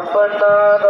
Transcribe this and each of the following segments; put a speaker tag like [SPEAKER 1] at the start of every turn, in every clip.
[SPEAKER 1] apartado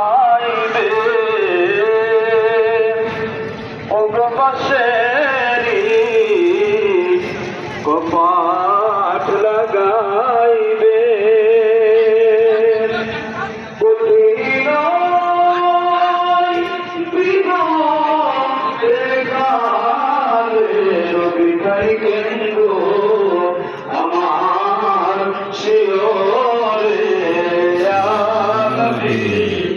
[SPEAKER 1] Amen.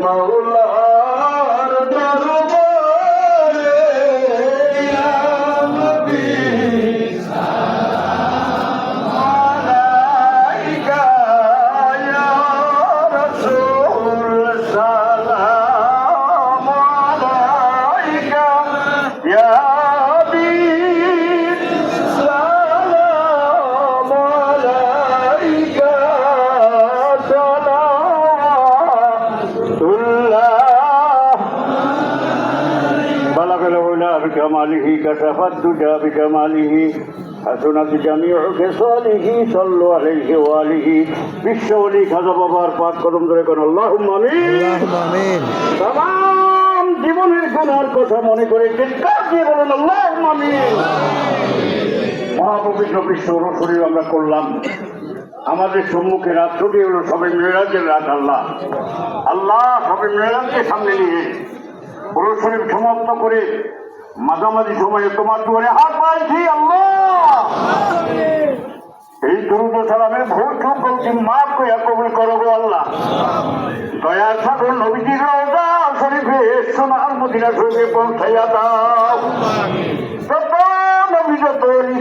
[SPEAKER 1] মৌ সালাওয়াতুল্লাহ بلغ العلا بكماله كشف الدجى بجماله حسنت جميع خصاله صلوا عليه وآله বিশ্বলি খাজা বাবার পাক কদম ধরে কোন আল্লাহ আমিন
[SPEAKER 2] আমিন
[SPEAKER 1] তাম জীবনের গুণার কথা মনে করে চিৎকার দিয়ে বলেন আল্লাহ আমিন মহাপবিত্র বিশ্ব শরীর আমরা করলাম আমাদের সম্মুখে রাত্রটি হলো সবাই মেয়েরাজের রাত, আল্লাহ। আল্লাহ সবাই মেয়েরাজকে সামনে নিয়ে শরীফ সমাপ্ত করে মাঝামাঝি সময়ে তোমার দুয়ারে হাত পাইছি আল্লাহ। এই দুরুদ সালামের ভোর সকলকে মাফ করে কবুল করো গো আল্লাহ। দয়ার সাগর নবীজির রওজা শরীফে, সোনার মদিনা শরীফে পৌঁছাইয়া দাও।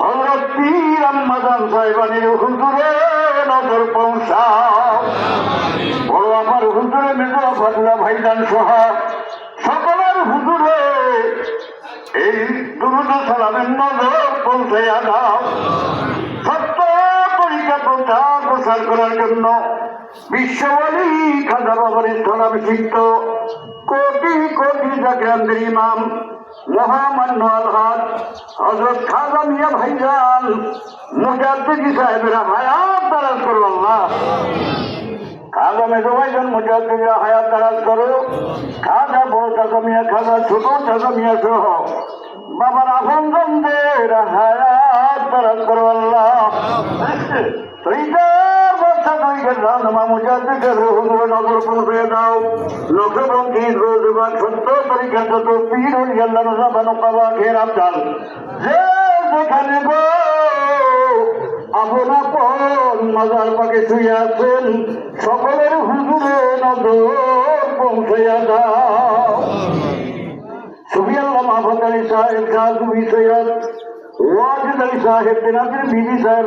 [SPEAKER 1] হজরত পীর আম্মা জান সাহেবানির হুজুরে নজর পৌঁছাও। বড় আমার হুজুরে মেজুরা ফাজলা ভাইজান সোহা সকলের হুজুরে এই দুরুদ সালামের নজর পৌঁছাইয়া দাও। সত্য তরিকা প্রচার করার জন্য বিশ্ববলী খাজা বাবার স্থলাভিষিক্ত কোটি কোটি জাগ্রান্তের ইমাম, মহামান্য আলহাজ হজরত খাজা মিয়া ভাইজান, মুজাদ্দিদি সাহেবেরা হায়াত দারাজ করো আল্লাহ। খাজা মেজবাইজন মুজাদ্দিদা হায়াত দারাজ করো। খাজা বড় চাচা মিয়া, খাজা ছোট চাচা মিয়া সহ বাবার আপনজনদের হায়াত দারাজ করো আল্লাহ। রানমা মুজাদ্দিদের হুজুরে নজর পৌঁছে দাও লোকবঙ্গী রোজগার সত্য তরিকার যত পীর আপন আপন মাজার পাকে শুয়ে সকলের হুজুরে নজর পৌঁছাইয়া দাও ছবি আল্লাহ আলী সাহেব সুবি সৈয়দ ওয়াজিদ আলী সাহেব তেনাদের বিবি সাহেব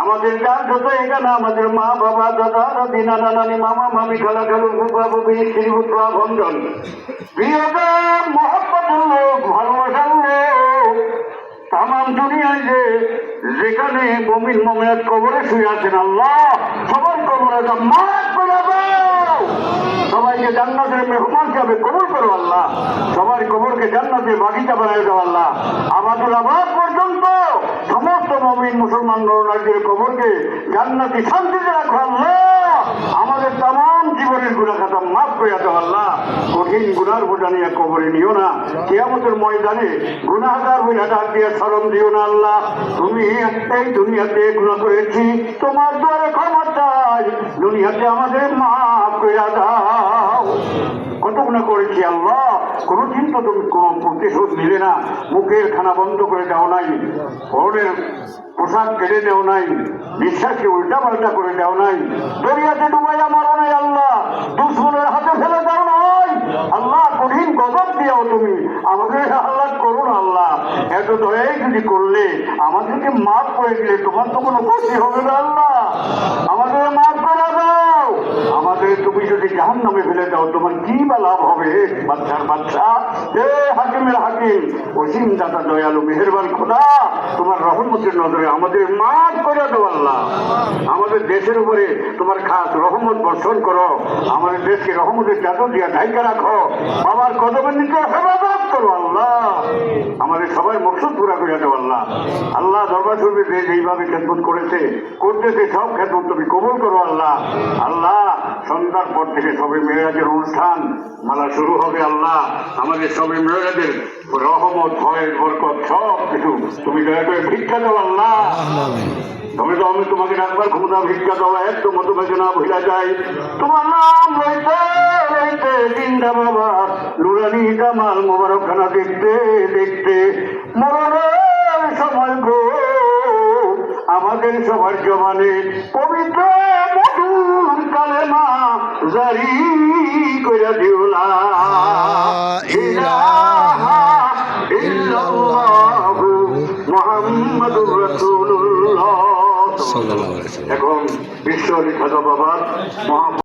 [SPEAKER 1] আমাদের যার যত এখানে, আমাদের মা বাবা, দাদা, দাদি, নানা, নানি, মামা, মামি, খালা, খালু বুবা বুবি স্ত্রী পুত্র ভঞ্জন প্রিয়দের মহব্বতের লোক, ভালোবাসার লোক তাম দুনিয়ায় যে, যেখানে মমিন মমিনার কবরে শুয়ে আছেন আল্লাহ, সবার কবরে মাঠ করে সবাইকে জান্নাতের মেহমান হিসাবে কবর করো আল্লাহ। সবার কবরকে জান্নাতের বাগিচা বানিয়ে দাও আল্লাহ। আমাদের আবার পর্যন্ত মমিন মুসলমান নরনারীদের কবরকে জান্নাতি শান্তিতে রাখো আল্লাহ। আমাদের তাম জীবনের গুণা খাতা মাফ করে দাও আল্লাহ। কঠিন গুনার বোঝা নিয়ে কবরে নিও না। কেয়ামতের ময়দানে গুনাহার বোঝা ডাক দিয়ে শরম দিও না আল্লাহ। তুমি এই দুনিয়াতে গুণা করেছি, তোমার দ্বারে ক্ষমা দুনিয়াতে আমাদের মাফ করে দাও। কত গুণা করেছি আল্লাহ, কোনোদিন তো তুমি কোনো প্রতিশোধ নিলে না, মুখের খানা বন্ধ করে দাও নাই পরনের পোশাক কেড়ে দেও নাই বিশ্বাসকে উল্টা পাল্টা করে দেও নাই, দরিয়াতে ডুবাইয়া মারো নাই আল্লাহ, দুশ্মনের হাতে ফেলে দাও নাই। আল্লাহ, কঠিন গজব দিও তুমি, আমাদের আল্লাহ করুন আল্লাহ। এত দয়াই যদি করলে, আমাদেরকে মাফ করে দিলে, তোমার তো কোনো ক্ষতি হবে না আল্লাহ। আমাদের মাফ তুমি যদি জাহান নামে ফেলে দাও তোমার কি বা হবে বাচ্চার বাচ্চা। হে হাকিমের হাকিম অসীম দাদা দয়ালু, মেহেরবান খোদা, তোমার রহমতের নজরে আমাদের মাফ করে দাও আল্লাহ। আমাদের দেশের উপরে তোমার খাস রহমত বর্ষণ করো। আমাদের দেশকে রহমতের চাদর দিয়া ঢাইকা রাখো। বাবার কদমের নিচে হেফাজত করো আল্লাহ। আমাদের সবাই মকসুদ পুরা করে দাও আল্লাহ। আল্লাহ দরবার শরীফে যে যেইভাবে খেদমত করেছে, করতেছে, সব খেদমত তুমি কবুল করো আল্লাহ। আল্লাহ সন্ধ্যার পর থেকে সবে মেয়েরাজের অনুষ্ঠান মালা শুরু হবে আল্লাহ। আমাদের সবে মেয়েরাজের রহমত, ভয়ের বরকত, সব কিছু। তুমি দয়া করে ভিক্ষা দাও আল্লাহ। তবে তো আমি তোমাকে একবার ক্ষমতা ভিক্ষা দেওয়া একটু মতো তোমাকে না, ভুলা যায়। তোমার নাম রইতে রইতে জিন্দা বাবা। নুরানি কামাল মোবারক খানা দেখতে দেখতে। মরণের সময় গো। আমাদের সবার জমানে পবিত্র রাসূলুল্লাহ
[SPEAKER 2] খাজা আলাইহি ওয়াসাল্লাম।
[SPEAKER 1] এখন বিশ্ব লিখাত বাবা মহা